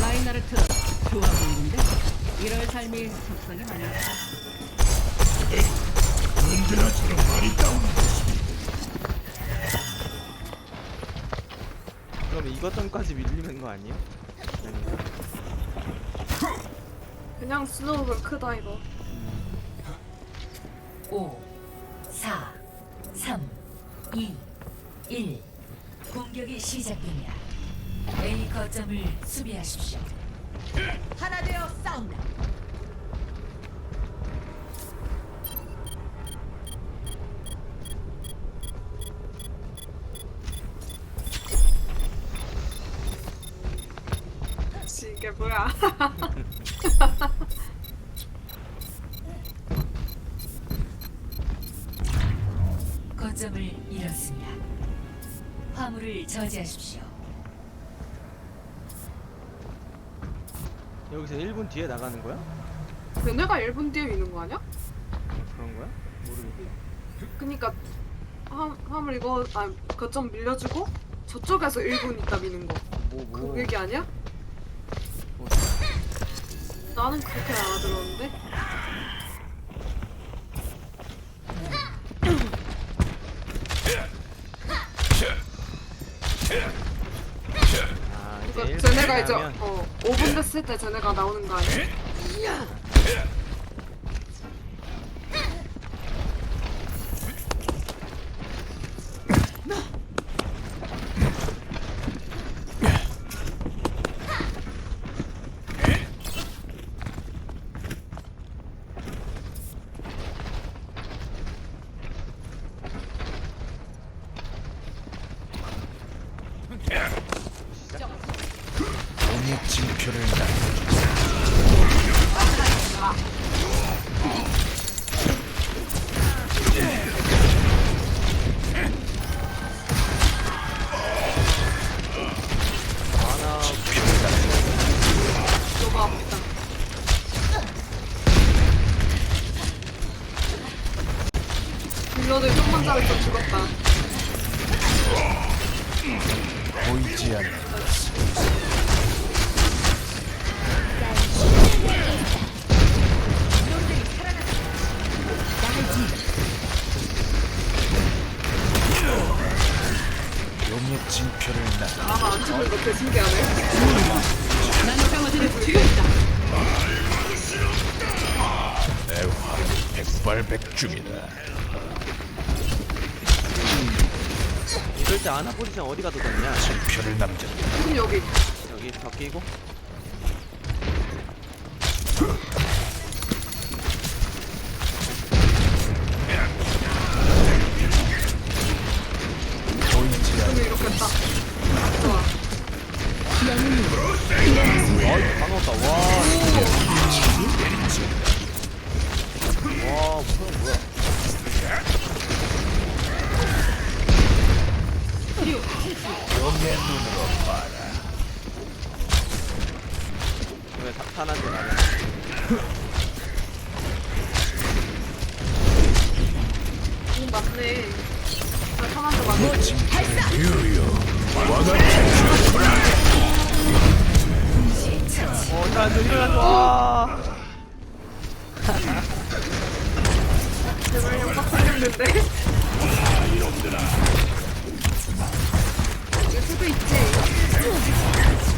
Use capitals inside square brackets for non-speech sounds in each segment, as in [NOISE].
라인하르트 좋아 보이는데 이럴 삶이 적성에 맞나 언제나처럼 말이 따오는 그럼 이것 점까지 밀리는 거 아니야? 아닌가? 그냥 스노우볼 크다 이거 5, 4, 3, 2, 1. 시작됩니다. A 거점을 수비하십시오. 하나 되어 싸운다 씨, 이게 뭐야 [LAUGHS] 거점을 잃었습니다. 화물을 저지하십시오. 여기서 1분 뒤에 나가는 거야? 얘네가 1분 뒤에 있는 거 아니야? 그런 거야? 모르겠어. 그니까 화, 화물 이거 아 거점 밀려주고 저쪽에서 1분 있다 미는 거뭐그 뭐. 얘기 아니야? 뭐. 나는 그렇게 알아들었는데 아 이제 그러니까 1분 쟤네가 이제 어 5분 됐을 때 쟤네가 나오는 거 아니야? 아나 너무 아프다 딜러들 좀만 잘했어 죽었다. 보이지 않는 징표를 남 아마 안 죽는 거 되게 신기하네. 나는 강화제를 있다 애화 백발백중이다. 이럴 때 아나 포지션 어디가 더 좋냐? 징표를 남겼다. 지금 여기. 여기 더 끼고 용의 눈으로 봐라 왜 탄한테 나냐? 오 맞네 아 편한데 맞네 유유 와가 어, 일어나줘, 일어나줘. 와. 제발 형 빡빡했는데 이럴 수도 있지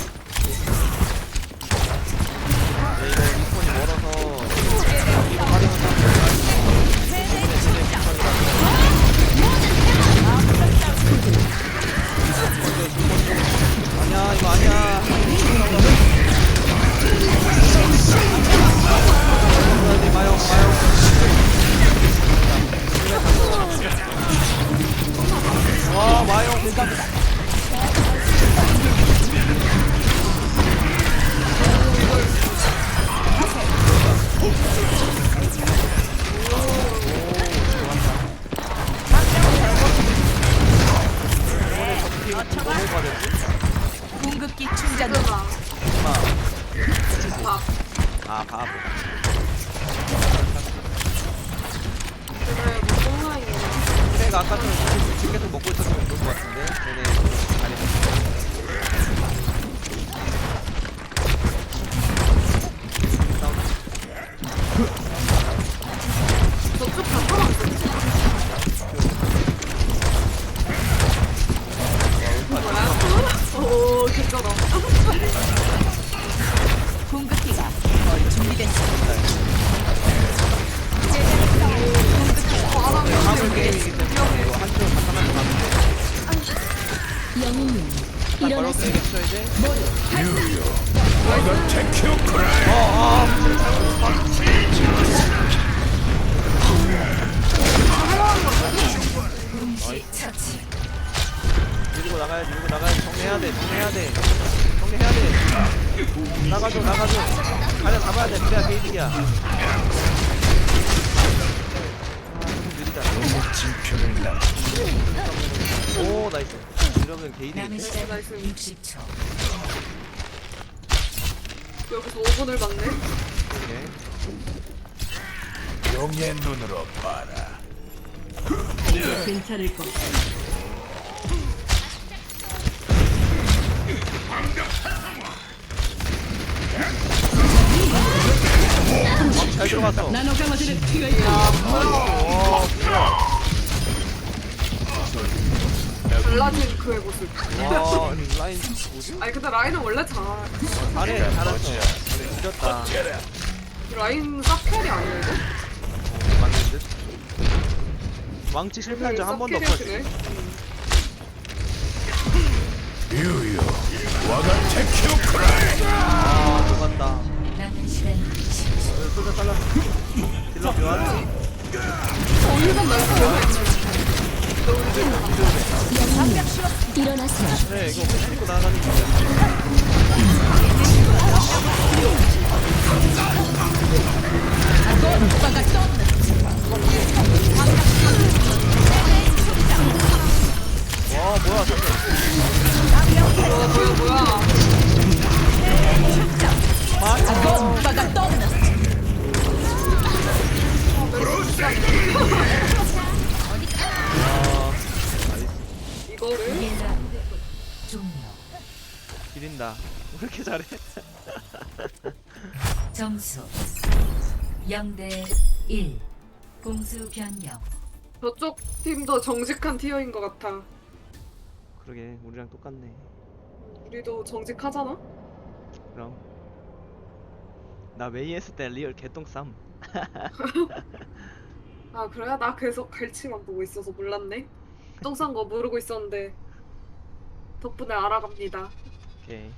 오, 나이스 이러면? 시간 나이스. 60초. 여기서 5분을 막네. 오케이 용의 눈으로 봐라 괜찮을 것. 잘 들어갔어 나노 강화제는 필요 있다. 와 달라진 그의 모습. 와 라인 뭐지? 아니 근데 라인은 원래 잘. 잘해 잘했어 그래 늦었다 라인 싹캐리 아니야 이거? 맞는 듯 왕치 실패한 적 한 번도 없거든 싹캐리하시네. 유유 와가 테큐크라이 아 녹았다 남은 시간 10초. 쏘자 잘라 딜러 교환 어, 일반 나이스. 일어나세요. 그래 이거 호시 입고 나가는 기린다 왜 이렇게 잘해 [LAUGHS] 점수 0대 1. 공수 변경. 저쪽 팀도 정직한 티어인 것 같아. 그러게 우리랑 똑같네 우리도 정직하잖아. 그럼 나 웨이 했을 때 리얼 개똥쌈 [LAUGHS] 아 그래? 나 계속 갈치만 보고 있어서 몰랐네. 똥싼 거 모르고 있었는데 덕분에 알아갑니다. 오케이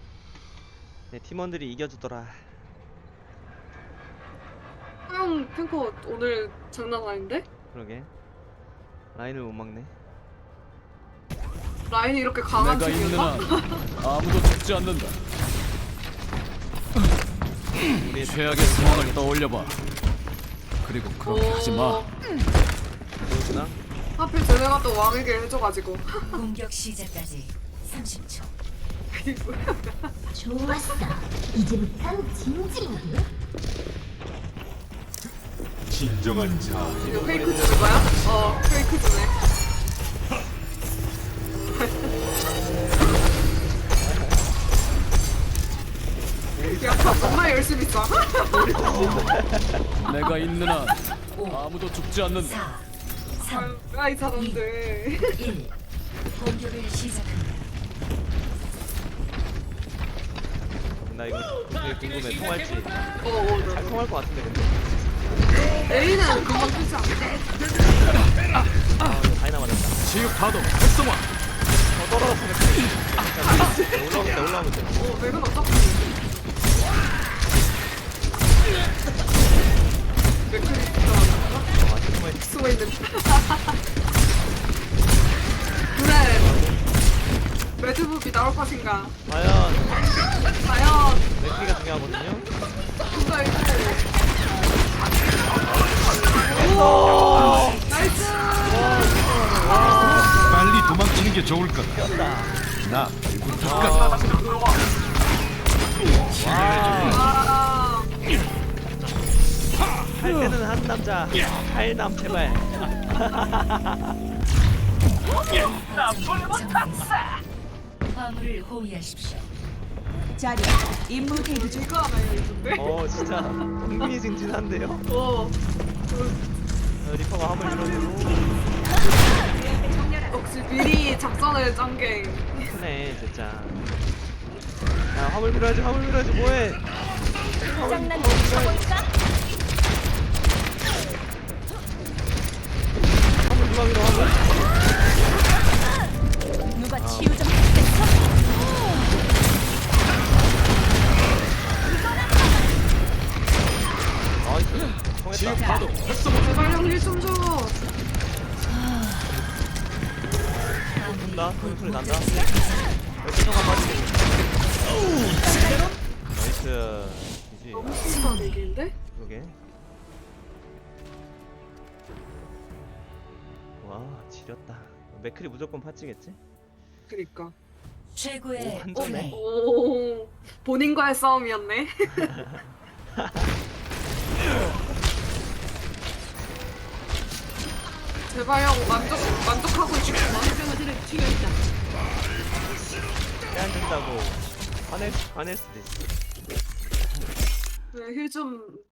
내 팀원들이 이겨주더라 하영 탱커 오늘 장난 아닌데? 그러게 라인을 못 막네 라인이 이렇게 강한 내가 있는 팀이었나? 한 아무도 죽지 않는다. 우리의 최악의 상황을 떠올려봐. 그리고 그렇게 하지 마. 보여주나? 하필 쟤네가 또 왕에게 해줘가지고 공격 시작까지 30초. 좋았어. 이제부턴 진지하게. 진정한 자 이거 페이크 주는 거야? 어 페이크 주네 [LAUGHS] 야 정말 열심히 써 [LAUGHS] 내가 있는 한 아무도 죽지 않는다. 4, 3, 아이 사람들 1. 공격을 시작합니다. 나 이거 되게 궁금해. 통할지. 잘 통할 것 같은데 근데. A는 금방 쓰지 않아 아 이거 다이나 맞았다. 지옥 파동 활성화. 어 떨어졌으면 올라오면 돼 올라오면 돼 어 맥은 어차피 맥클이 진짜 어, 아직 숨어 있 숨어 있는 그래 매드북이 나올 것인가? 과연. 과연. 맥키가 중요하거든요. 누가 이거 나이스. 빨리 도망치는 게 좋을 거다. 나 아, 할 때는 한 남자 할남 제발 [LAUGHS] 화물을 호위하십시오. 자리 임무 대기 중. 이거 하나요? 어 진짜 흥미진진한데요. 어. 어, 리퍼가 화물 밀어주고 역시 미리 작전을 짠 게 크네 진짜. 야 화물 밀어야지 화물 밀어야지 뭐해? 장난 좀 쳐볼까? 화물 누가 밀어 화물? 누가 치유 좀 나이스. 통했다. 제발 형일좀 줘. 나 소리 소리 난다. 여기 통화 빠지게. 나이스. 이지. 너무 심한 얘기인데? 그러게. 와 지렸다. 맥클이 무조건 파치겠지? 그니까. 최고의 오, 한 점에. 플레이. 오 본인과의 싸움이었네. [LAUGHS] 제발 형 만족 만족하고 있구만. 있다. 빼안 된다고 화낼 화낼 수도 있어. 힐좀